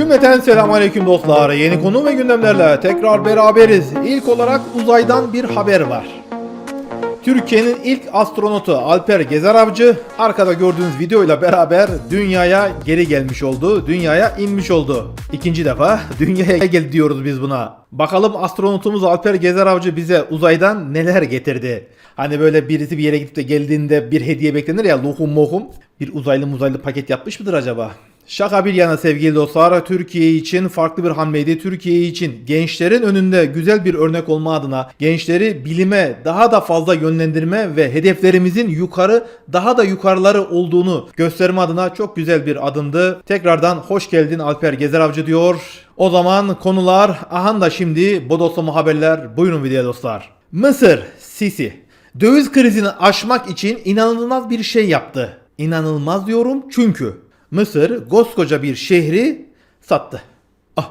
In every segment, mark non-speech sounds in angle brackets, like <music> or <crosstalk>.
Cümleten selamünaleyküm dostlar. Yeni konu ve gündemlerle tekrar beraberiz. İlk olarak uzaydan bir haber var. Türkiye'nin ilk astronotu Alper Gezer Avcı arkada gördüğünüz videoyla beraber dünyaya geri gelmiş oldu. Dünyaya inmiş oldu. İkinci defa <laughs> dünyaya gel diyoruz biz buna. Bakalım astronotumuz Alper Gezer Avcı bize uzaydan neler getirdi. Hani böyle birisi bir yere gidip de geldiğinde bir hediye beklenir ya lohum mohum. Bir uzaylı muzaylı paket yapmış mıdır acaba? Şaka bir yana sevgili dostlar, Türkiye için farklı bir hamleydi. Türkiye için gençlerin önünde güzel bir örnek olma adına gençleri bilime daha da fazla yönlendirme ve hedeflerimizin yukarı daha da yukarıları olduğunu gösterme adına çok güzel bir adımdı. Tekrardan hoş geldin Alper Gezer Avcı diyor. O zaman konular aha da şimdi bodoslama haberler. Buyurun video dostlar. Mısır, Sisi. Döviz krizini aşmak için inanılmaz bir şey yaptı. İnanılmaz diyorum çünkü Mısır koskoca bir şehri sattı. Ah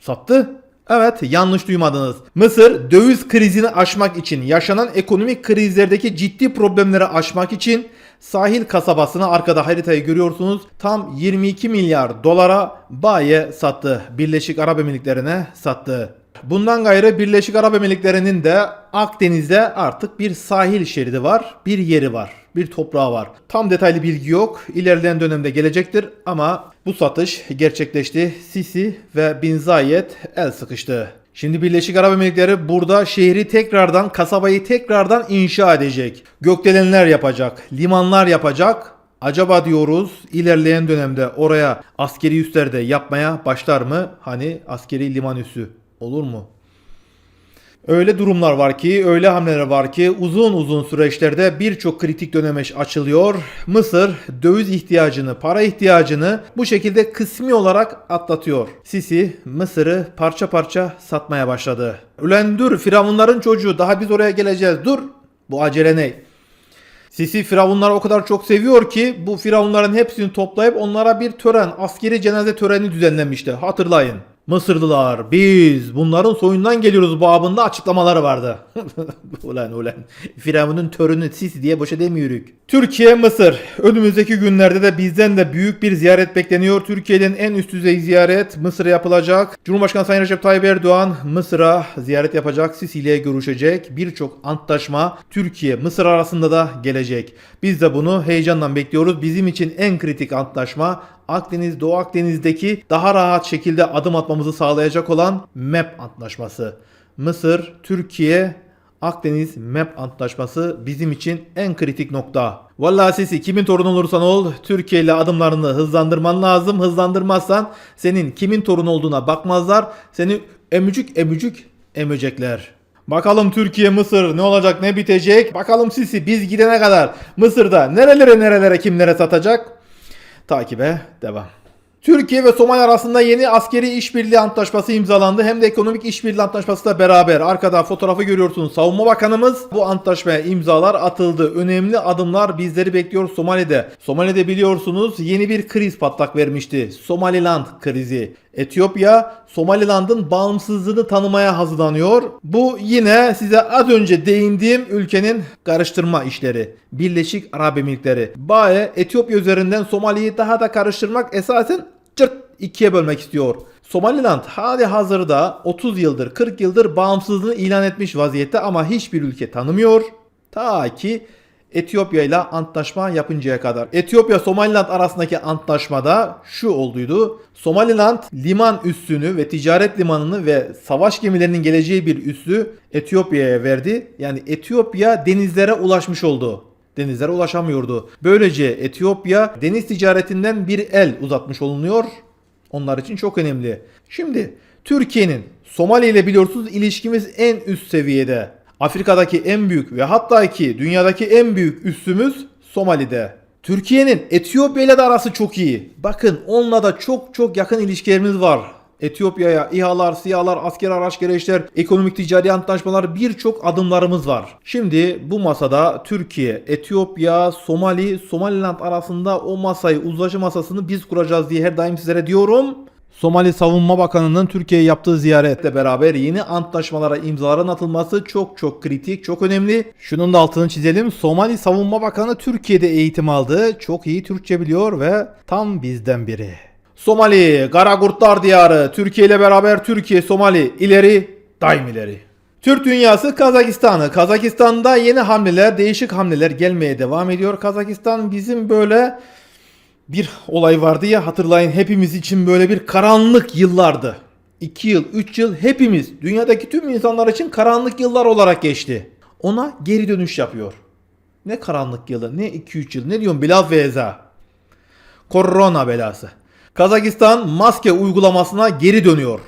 sattı. Evet yanlış duymadınız. Mısır döviz krizini aşmak için yaşanan ekonomik krizlerdeki ciddi problemleri aşmak için sahil kasabasını arkada haritayı görüyorsunuz tam 22 milyar dolara baye sattı. Birleşik Arap Emirlikleri'ne sattı. Bundan gayrı Birleşik Arap Emirlikleri'nin de Akdeniz'de artık bir sahil şeridi var, bir yeri var, bir toprağı var. Tam detaylı bilgi yok. İlerleyen dönemde gelecektir ama bu satış gerçekleşti. Sisi ve Bin Zayed el sıkıştı. Şimdi Birleşik Arap Emirlikleri burada şehri tekrardan, kasabayı tekrardan inşa edecek. Gökdelenler yapacak, limanlar yapacak. Acaba diyoruz ilerleyen dönemde oraya askeri üsler de yapmaya başlar mı? Hani askeri liman üssü olur mu? Öyle durumlar var ki, öyle hamleler var ki uzun uzun süreçlerde birçok kritik dönemeç açılıyor. Mısır döviz ihtiyacını, para ihtiyacını bu şekilde kısmi olarak atlatıyor. Sisi Mısır'ı parça parça satmaya başladı. Ulan dur Firavunların çocuğu daha biz oraya geleceğiz dur. Bu acele ne? Sisi firavunları o kadar çok seviyor ki bu firavunların hepsini toplayıp onlara bir tören, askeri cenaze töreni düzenlemişti. Hatırlayın. Mısırlılar biz bunların soyundan geliyoruz babında açıklamaları vardı. <laughs> ulan ulan Firavun'un törünü Sisi diye boşa demiyoruz. Türkiye Mısır. Önümüzdeki günlerde de bizden de büyük bir ziyaret bekleniyor. Türkiye'nin en üst düzey ziyaret Mısır'a yapılacak. Cumhurbaşkanı Sayın Recep Tayyip Erdoğan Mısır'a ziyaret yapacak. Sisi ile görüşecek. Birçok antlaşma Türkiye Mısır arasında da gelecek. Biz de bunu heyecanla bekliyoruz. Bizim için en kritik antlaşma Akdeniz, Doğu Akdeniz'deki daha rahat şekilde adım atmamızı sağlayacak olan MEP antlaşması. Mısır, Türkiye, Akdeniz MEP antlaşması bizim için en kritik nokta. Vallahi sesi kimin torunu olursan ol Türkiye ile adımlarını hızlandırman lazım. Hızlandırmazsan senin kimin torun olduğuna bakmazlar. Seni emücük emücük emecekler. Bakalım Türkiye Mısır ne olacak ne bitecek. Bakalım Sisi biz gidene kadar Mısır'da nerelere nerelere kimlere satacak. Takibe devam. Türkiye ve Somali arasında yeni askeri işbirliği antlaşması imzalandı. Hem de ekonomik işbirliği antlaşması da beraber. Arkada fotoğrafı görüyorsunuz. Savunma Bakanımız bu antlaşmaya imzalar atıldı. Önemli adımlar bizleri bekliyor Somali'de. Somali'de biliyorsunuz yeni bir kriz patlak vermişti. Somaliland krizi. Etiyopya Somaliland'ın bağımsızlığını tanımaya hazırlanıyor. Bu yine size az önce değindiğim ülkenin karıştırma işleri. Birleşik Arap Emirlikleri. Bae Etiyopya üzerinden Somali'yi daha da karıştırmak esasen cırt ikiye bölmek istiyor. Somaliland hali hazırda 30 yıldır 40 yıldır bağımsızlığını ilan etmiş vaziyette ama hiçbir ülke tanımıyor. Ta ki Etiyopya ile antlaşma yapıncaya kadar. Etiyopya Somaliland arasındaki antlaşmada şu olduydu. Somaliland liman üssünü ve ticaret limanını ve savaş gemilerinin geleceği bir üssü Etiyopya'ya verdi. Yani Etiyopya denizlere ulaşmış oldu. Denizlere ulaşamıyordu. Böylece Etiyopya deniz ticaretinden bir el uzatmış olunuyor. Onlar için çok önemli. Şimdi Türkiye'nin Somali ile biliyorsunuz ilişkimiz en üst seviyede. Afrika'daki en büyük ve hatta ki dünyadaki en büyük üssümüz Somali'de. Türkiye'nin Etiyopya ile de arası çok iyi. Bakın onunla da çok çok yakın ilişkilerimiz var. Etiyopya'ya İHA'lar, SİHA'lar, asker araç gereçler, ekonomik ticari antlaşmalar birçok adımlarımız var. Şimdi bu masada Türkiye, Etiyopya, Somali, Somaliland arasında o masayı, uzlaşı masasını biz kuracağız diye her daim sizlere diyorum. Somali Savunma Bakanı'nın Türkiye'ye yaptığı ziyaretle beraber yeni antlaşmalara imzaların atılması çok çok kritik, çok önemli. Şunun da altını çizelim. Somali Savunma Bakanı Türkiye'de eğitim aldı. Çok iyi Türkçe biliyor ve tam bizden biri. Somali, Karagurtlar Diyarı, Türkiye ile beraber Türkiye, Somali, ileri, daim ileri. Türk dünyası Kazakistan'ı. Kazakistan'da yeni hamleler, değişik hamleler gelmeye devam ediyor. Kazakistan bizim böyle bir olay vardı ya hatırlayın hepimiz için böyle bir karanlık yıllardı. 2 yıl, 3 yıl hepimiz dünyadaki tüm insanlar için karanlık yıllar olarak geçti. Ona geri dönüş yapıyor. Ne karanlık yılı, ne 2-3 yıl, ne diyorsun Bilal Feyza? Korona belası. Kazakistan maske uygulamasına geri dönüyor.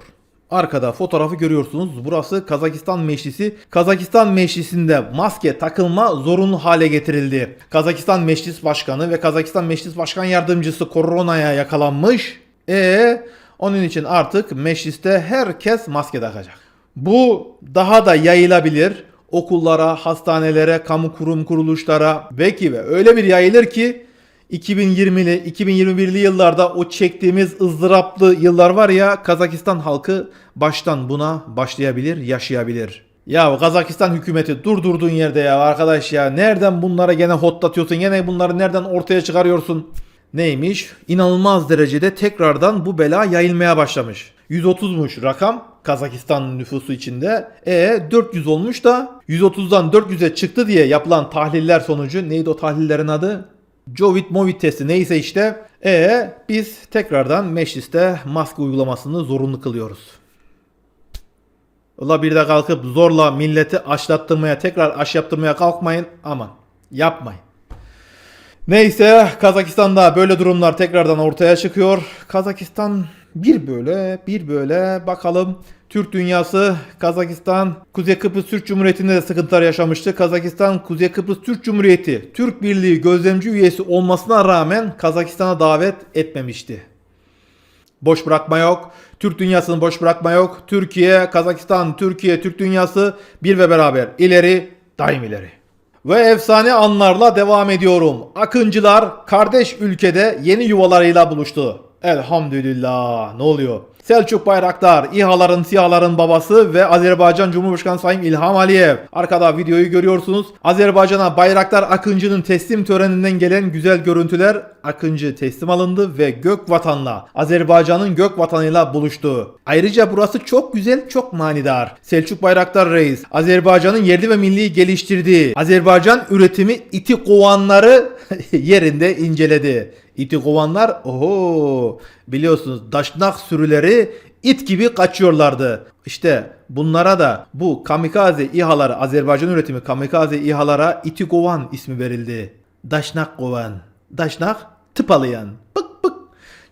Arkada fotoğrafı görüyorsunuz. Burası Kazakistan Meclisi. Kazakistan Meclisi'nde maske takılma zorunlu hale getirildi. Kazakistan Meclis Başkanı ve Kazakistan Meclis Başkan Yardımcısı koronaya yakalanmış. E onun için artık mecliste herkes maske takacak. Bu daha da yayılabilir. Okullara, hastanelere, kamu kurum kuruluşlara belki ve öyle bir yayılır ki 2020'li, 2021'li yıllarda o çektiğimiz ızdıraplı yıllar var ya Kazakistan halkı baştan buna başlayabilir, yaşayabilir. Ya Kazakistan hükümeti durdurduğun yerde ya arkadaş ya nereden bunlara gene hotlatıyorsun? Gene bunları nereden ortaya çıkarıyorsun? Neymiş? İnanılmaz derecede tekrardan bu bela yayılmaya başlamış. 130'muş rakam Kazakistan nüfusu içinde. E 400 olmuş da 130'dan 400'e çıktı diye yapılan tahliller sonucu neydi o tahlillerin adı? Jovit Movit testi neyse işte. E biz tekrardan mecliste maske uygulamasını zorunlu kılıyoruz. Ula bir de kalkıp zorla milleti aşlattırmaya tekrar aş yaptırmaya kalkmayın. Aman yapmayın. Neyse Kazakistan'da böyle durumlar tekrardan ortaya çıkıyor. Kazakistan bir böyle bir böyle bakalım. Türk dünyası Kazakistan Kuzey Kıbrıs Türk Cumhuriyeti'nde de sıkıntılar yaşamıştı. Kazakistan Kuzey Kıbrıs Türk Cumhuriyeti Türk Birliği gözlemci üyesi olmasına rağmen Kazakistan'a davet etmemişti. Boş bırakma yok. Türk dünyasını boş bırakma yok. Türkiye, Kazakistan, Türkiye, Türk dünyası bir ve beraber ileri, daim ileri. Ve efsane anlarla devam ediyorum. Akıncılar kardeş ülkede yeni yuvalarıyla buluştu. Elhamdülillah. Ne oluyor? Selçuk Bayraktar, İHA'ların, SİHA'ların babası ve Azerbaycan Cumhurbaşkanı Sayın İlham Aliyev. Arkada videoyu görüyorsunuz. Azerbaycan'a Bayraktar Akıncı'nın teslim töreninden gelen güzel görüntüler. Akıncı teslim alındı ve gök vatanla, Azerbaycan'ın gök vatanıyla buluştu. Ayrıca burası çok güzel, çok manidar. Selçuk Bayraktar Reis, Azerbaycan'ın yerli ve milli geliştirdiği, Azerbaycan üretimi iti kovanları <laughs> yerinde inceledi. İti kovanlar oho biliyorsunuz daşnak sürüleri it gibi kaçıyorlardı. İşte bunlara da bu kamikaze İHA'ları Azerbaycan üretimi kamikaze İHA'lara iti kovan ismi verildi. Daşnak kovan. Daşnak tıpalayan. Bık bık.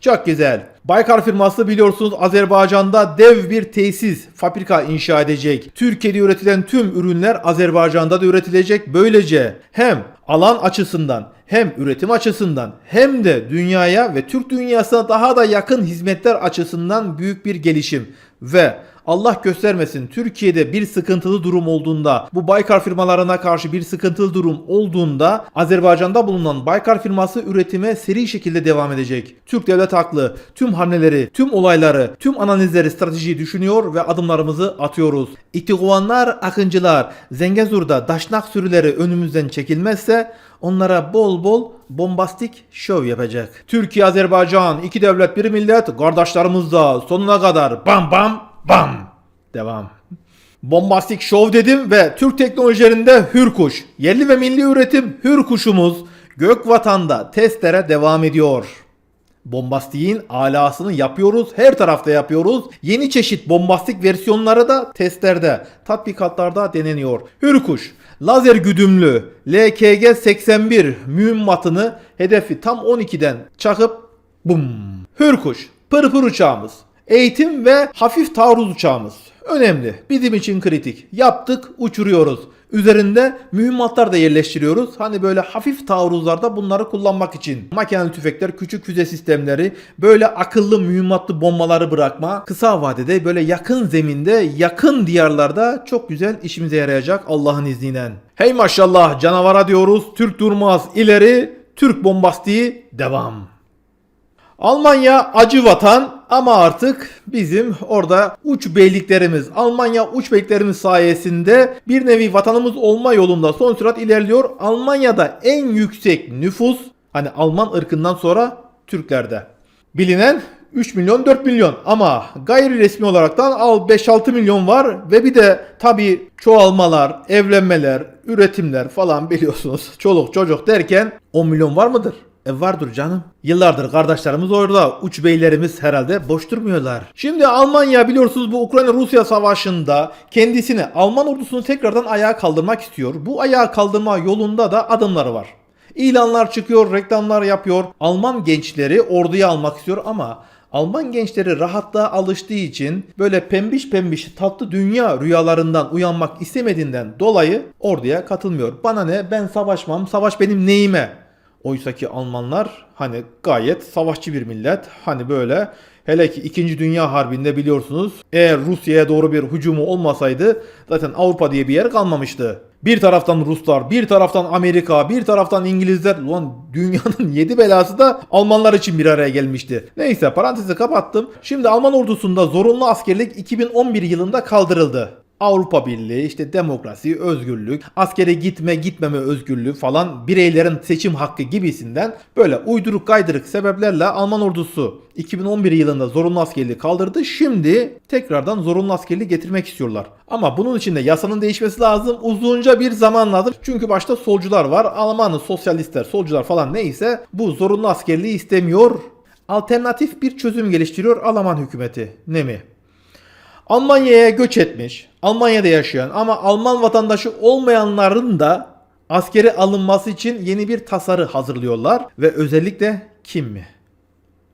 Çok güzel. Baykar firması biliyorsunuz Azerbaycan'da dev bir tesis, fabrika inşa edecek. Türkiye'de üretilen tüm ürünler Azerbaycan'da da üretilecek. Böylece hem alan açısından hem üretim açısından hem de dünyaya ve Türk dünyasına daha da yakın hizmetler açısından büyük bir gelişim ve Allah göstermesin Türkiye'de bir sıkıntılı durum olduğunda bu Baykar firmalarına karşı bir sıkıntılı durum olduğunda Azerbaycan'da bulunan Baykar firması üretime seri şekilde devam edecek. Türk devlet haklı. Tüm hamleleri, tüm olayları, tüm analizleri, stratejiyi düşünüyor ve adımlarımızı atıyoruz. İtiguanlar, akıncılar, Zengezur'da daşnak sürüleri önümüzden çekilmezse onlara bol bol bombastik şov yapacak. Türkiye, Azerbaycan, iki devlet, bir millet, kardeşlerimiz da sonuna kadar bam bam Bam! Devam. Bombastik şov dedim ve Türk teknolojilerinde Hürkuş. Yerli ve milli üretim Hürkuş'umuz gök vatanda testlere devam ediyor. Bombastiğin alasını yapıyoruz. Her tarafta yapıyoruz. Yeni çeşit bombastik versiyonları da testlerde, tatbikatlarda deneniyor. Hürkuş, lazer güdümlü LKG-81 mühimmatını hedefi tam 12'den çakıp bum. Hürkuş, pırpır uçağımız. Eğitim ve hafif taarruz uçağımız. Önemli. Bizim için kritik. Yaptık, uçuruyoruz. Üzerinde mühimmatlar da yerleştiriyoruz. Hani böyle hafif taarruzlarda bunları kullanmak için. Makinalı tüfekler, küçük füze sistemleri, böyle akıllı mühimmatlı bombaları bırakma. Kısa vadede böyle yakın zeminde, yakın diyarlarda çok güzel işimize yarayacak Allah'ın izniyle. Hey maşallah canavara diyoruz. Türk durmaz ileri, Türk bombastiği devam. Almanya acı vatan ama artık bizim orada uç beyliklerimiz, Almanya uç beyliklerimiz sayesinde bir nevi vatanımız olma yolunda son sürat ilerliyor. Almanya'da en yüksek nüfus hani Alman ırkından sonra Türklerde. Bilinen 3 milyon 4 milyon ama gayri resmi olaraktan al 5-6 milyon var ve bir de tabi çoğalmalar, evlenmeler, üretimler falan biliyorsunuz <laughs> çoluk çocuk derken 10 milyon var mıdır? E vardır canım. Yıllardır kardeşlerimiz orada. Uç beylerimiz herhalde boş durmuyorlar. Şimdi Almanya biliyorsunuz bu Ukrayna-Rusya savaşında kendisini Alman ordusunu tekrardan ayağa kaldırmak istiyor. Bu ayağa kaldırma yolunda da adımları var. İlanlar çıkıyor, reklamlar yapıyor. Alman gençleri orduya almak istiyor ama Alman gençleri rahatlığa alıştığı için böyle pembiş pembiş tatlı dünya rüyalarından uyanmak istemediğinden dolayı orduya katılmıyor. Bana ne ben savaşmam, savaş benim neyime? Oysaki Almanlar hani gayet savaşçı bir millet. Hani böyle hele ki 2. Dünya Harbi'nde biliyorsunuz eğer Rusya'ya doğru bir hücumu olmasaydı zaten Avrupa diye bir yer kalmamıştı. Bir taraftan Ruslar, bir taraftan Amerika, bir taraftan İngilizler. Ulan dünyanın <laughs> yedi belası da Almanlar için bir araya gelmişti. Neyse parantezi kapattım. Şimdi Alman ordusunda zorunlu askerlik 2011 yılında kaldırıldı. Avrupa Birliği, işte demokrasi, özgürlük, askere gitme gitmeme özgürlüğü falan bireylerin seçim hakkı gibisinden böyle uyduruk kaydırık sebeplerle Alman ordusu 2011 yılında zorunlu askerliği kaldırdı. Şimdi tekrardan zorunlu askerliği getirmek istiyorlar. Ama bunun için de yasanın değişmesi lazım. Uzunca bir zaman lazım. Çünkü başta solcular var. Almanı sosyalistler, solcular falan neyse bu zorunlu askerliği istemiyor. Alternatif bir çözüm geliştiriyor Alman hükümeti. Ne mi? Almanya'ya göç etmiş, Almanya'da yaşayan ama Alman vatandaşı olmayanların da askere alınması için yeni bir tasarı hazırlıyorlar ve özellikle kim mi?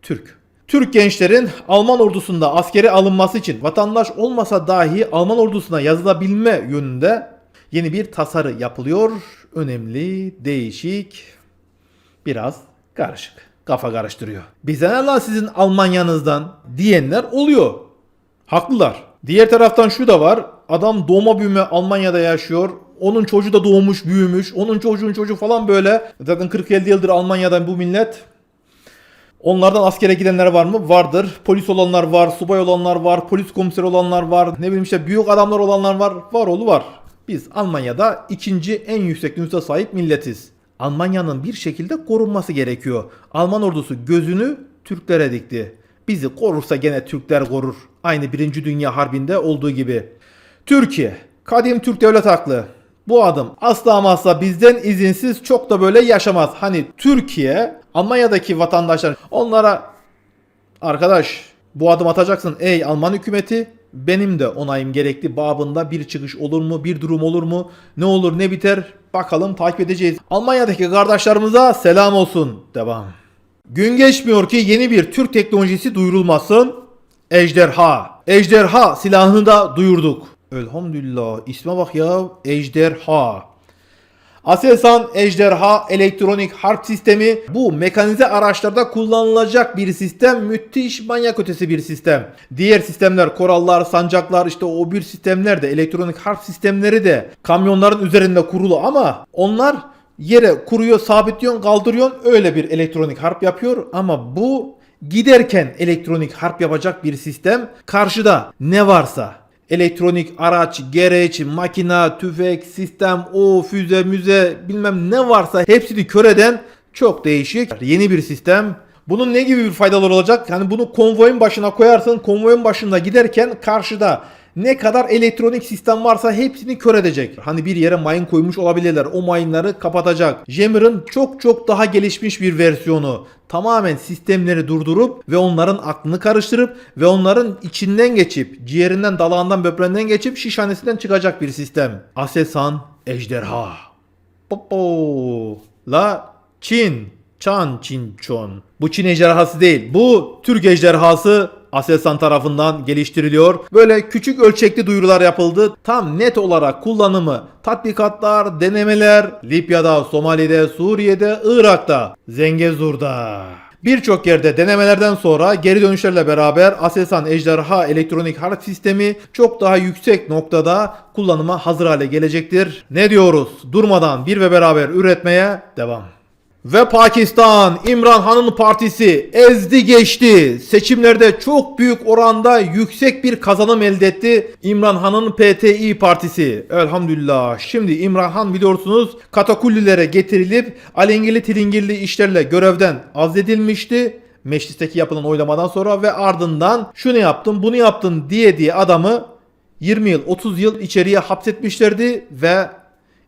Türk. Türk gençlerin Alman ordusunda askere alınması için vatandaş olmasa dahi Alman ordusuna yazılabilme yönünde yeni bir tasarı yapılıyor. Önemli, değişik, biraz karışık. Kafa karıştırıyor. Bize ne lan sizin Almanya'nızdan diyenler oluyor. Haklılar. Diğer taraftan şu da var. Adam doğma büyüme Almanya'da yaşıyor. Onun çocuğu da doğmuş, büyümüş. Onun çocuğun çocuğu falan böyle. Zaten 40-50 yıldır Almanya'dan bu millet. Onlardan askere gidenler var mı? Vardır. Polis olanlar var, subay olanlar var, polis komiseri olanlar var. Ne bileyim işte büyük adamlar olanlar var. Var oğlu var. Biz Almanya'da ikinci en yüksek nüfusa sahip milletiz. Almanya'nın bir şekilde korunması gerekiyor. Alman ordusu gözünü Türklere dikti. Bizi korursa gene Türkler korur. Aynı 1. Dünya Harbi'nde olduğu gibi. Türkiye. Kadim Türk devlet haklı. Bu adım asla ama asla bizden izinsiz çok da böyle yaşamaz. Hani Türkiye, Almanya'daki vatandaşlar onlara arkadaş bu adım atacaksın ey Alman hükümeti benim de onayım gerekli babında bir çıkış olur mu bir durum olur mu ne olur ne biter bakalım takip edeceğiz. Almanya'daki kardeşlerimize selam olsun devam. Gün geçmiyor ki yeni bir Türk teknolojisi duyurulmasın. Ejderha. Ejderha silahını da duyurduk. Elhamdülillah isme bak ya Ejderha. Aselsan Ejderha elektronik harp sistemi bu mekanize araçlarda kullanılacak bir sistem. Müthiş manyak ötesi bir sistem. Diğer sistemler korallar, sancaklar işte o bir sistemler de elektronik harp sistemleri de kamyonların üzerinde kurulu ama onlar yere kuruyor, sabitliyorsun, kaldırıyorsun öyle bir elektronik harp yapıyor ama bu giderken elektronik harp yapacak bir sistem. Karşıda ne varsa elektronik araç, gereç, makina, tüfek, sistem, o füze, müze bilmem ne varsa hepsini kör eden çok değişik yeni bir sistem. Bunun ne gibi bir faydaları olacak? Yani bunu konvoyun başına koyarsın. Konvoyun başında giderken karşıda ne kadar elektronik sistem varsa hepsini kör edecek. Hani bir yere mayın koymuş olabilirler. O mayınları kapatacak. Jammer'ın çok çok daha gelişmiş bir versiyonu. Tamamen sistemleri durdurup ve onların aklını karıştırıp ve onların içinden geçip, ciğerinden, dalağından, böbreğinden geçip şişhanesinden çıkacak bir sistem. Aselsan Ejderha. Popo. La Çin. Çan Çin Çon. Bu Çin ejderhası değil. Bu Türk ejderhası Aselsan tarafından geliştiriliyor. Böyle küçük ölçekli duyurular yapıldı. Tam net olarak kullanımı, tatbikatlar, denemeler Libya'da, Somali'de, Suriye'de, Irak'ta, Zengezur'da. Birçok yerde denemelerden sonra geri dönüşlerle beraber Aselsan Ejderha elektronik harp sistemi çok daha yüksek noktada kullanıma hazır hale gelecektir. Ne diyoruz? Durmadan bir ve beraber üretmeye devam. Ve Pakistan İmran Han'ın partisi ezdi geçti. Seçimlerde çok büyük oranda yüksek bir kazanım elde etti. İmran Han'ın PTİ partisi. Elhamdülillah. Şimdi İmran Han biliyorsunuz katakullilere getirilip alengili tilingirli işlerle görevden azledilmişti. Meclisteki yapılan oylamadan sonra ve ardından şunu yaptın bunu yaptın diye diye adamı 20 yıl 30 yıl içeriye hapsetmişlerdi ve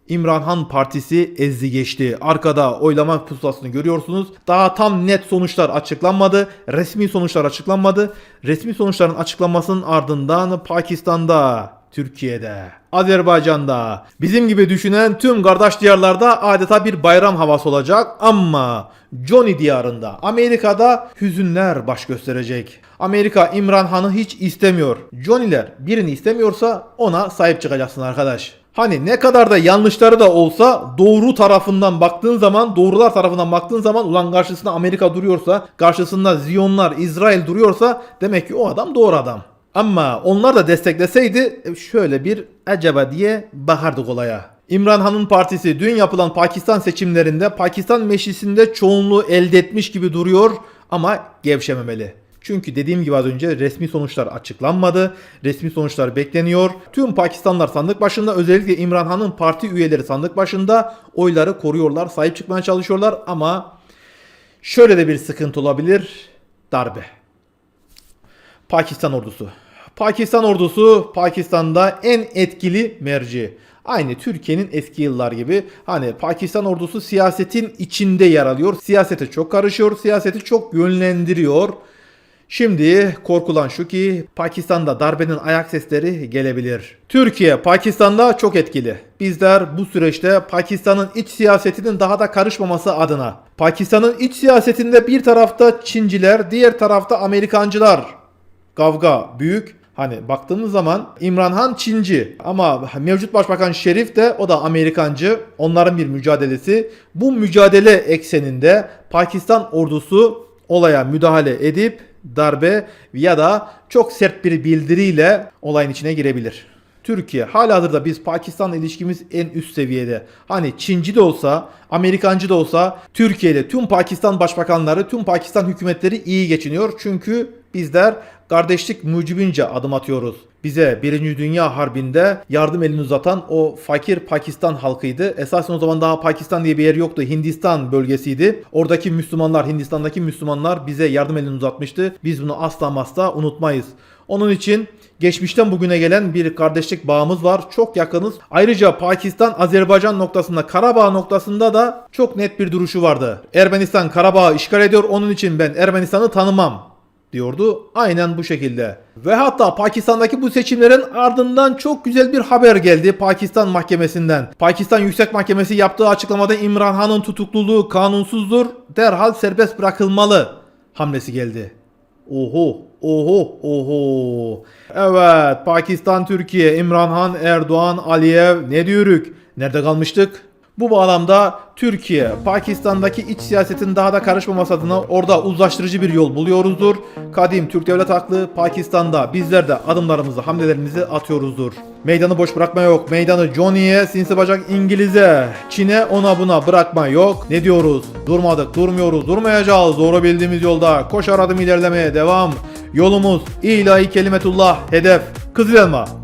İmranhan Partisi ezdi geçti. Arkada oylama pusulasını görüyorsunuz. Daha tam net sonuçlar açıklanmadı. Resmi sonuçlar açıklanmadı. Resmi sonuçların açıklanmasının ardından Pakistan'da, Türkiye'de, Azerbaycan'da, bizim gibi düşünen tüm kardeş diyarlarda adeta bir bayram havası olacak ama Johnny diyarında, Amerika'da hüzünler baş gösterecek. Amerika İmran Han'ı hiç istemiyor. Johnny'ler birini istemiyorsa ona sahip çıkacaksın arkadaş. Hani ne kadar da yanlışları da olsa doğru tarafından baktığın zaman, doğrular tarafından baktığın zaman ulan karşısında Amerika duruyorsa, karşısında Ziyonlar, İsrail duruyorsa demek ki o adam doğru adam. Ama onlar da destekleseydi e, şöyle bir acaba diye bakardık olaya. İmran Han'ın partisi dün yapılan Pakistan seçimlerinde Pakistan meclisinde çoğunluğu elde etmiş gibi duruyor ama gevşememeli. Çünkü dediğim gibi az önce resmi sonuçlar açıklanmadı. Resmi sonuçlar bekleniyor. Tüm Pakistanlar sandık başında özellikle İmran Han'ın parti üyeleri sandık başında oyları koruyorlar, sahip çıkmaya çalışıyorlar ama şöyle de bir sıkıntı olabilir. Darbe. Pakistan ordusu. Pakistan ordusu Pakistan'da en etkili merci. Aynı Türkiye'nin eski yıllar gibi hani Pakistan ordusu siyasetin içinde yer alıyor. Siyasete çok karışıyor, siyaseti çok yönlendiriyor. Şimdi korkulan şu ki Pakistan'da darbenin ayak sesleri gelebilir. Türkiye Pakistan'da çok etkili. Bizler bu süreçte Pakistan'ın iç siyasetinin daha da karışmaması adına Pakistan'ın iç siyasetinde bir tarafta Çinciler, diğer tarafta Amerikancılar kavga büyük. Hani baktığımız zaman İmran Han Çinci ama mevcut başbakan Şerif de o da Amerikancı. Onların bir mücadelesi. Bu mücadele ekseninde Pakistan ordusu olaya müdahale edip darbe ya da çok sert bir bildiriyle olayın içine girebilir. Türkiye halihazırda biz Pakistan'la ilişkimiz en üst seviyede. Hani Çinci de olsa, Amerikancı da olsa Türkiye'de tüm Pakistan başbakanları, tüm Pakistan hükümetleri iyi geçiniyor. Çünkü bizler kardeşlik mucibince adım atıyoruz. Bize Birinci Dünya Harbi'nde yardım elini uzatan o fakir Pakistan halkıydı. Esasen o zaman daha Pakistan diye bir yer yoktu. Hindistan bölgesiydi. Oradaki Müslümanlar, Hindistan'daki Müslümanlar bize yardım elini uzatmıştı. Biz bunu asla asla unutmayız. Onun için geçmişten bugüne gelen bir kardeşlik bağımız var. Çok yakınız. Ayrıca Pakistan Azerbaycan noktasında Karabağ noktasında da çok net bir duruşu vardı. Ermenistan Karabağ'ı işgal ediyor. Onun için ben Ermenistan'ı tanımam diyordu. Aynen bu şekilde. Ve hatta Pakistan'daki bu seçimlerin ardından çok güzel bir haber geldi Pakistan mahkemesinden. Pakistan Yüksek Mahkemesi yaptığı açıklamada İmran Han'ın tutukluluğu kanunsuzdur, derhal serbest bırakılmalı hamlesi geldi. Oho, oho, oho. Evet, Pakistan, Türkiye, İmran Han, Erdoğan, Aliyev ne diyoruz? Nerede kalmıştık? Bu bağlamda Türkiye, Pakistan'daki iç siyasetin daha da karışmaması adına orada uzlaştırıcı bir yol buluyoruzdur. Kadim Türk devlet haklı Pakistan'da bizler de adımlarımızı, hamlelerimizi atıyoruzdur. Meydanı boş bırakma yok. Meydanı Johnny'ye, sinsi bacak İngiliz'e, Çin'e ona buna bırakma yok. Ne diyoruz? Durmadık, durmuyoruz, durmayacağız. Doğru bildiğimiz yolda koşar adım ilerlemeye devam. Yolumuz ilahi kelimetullah hedef. Kızıl elma.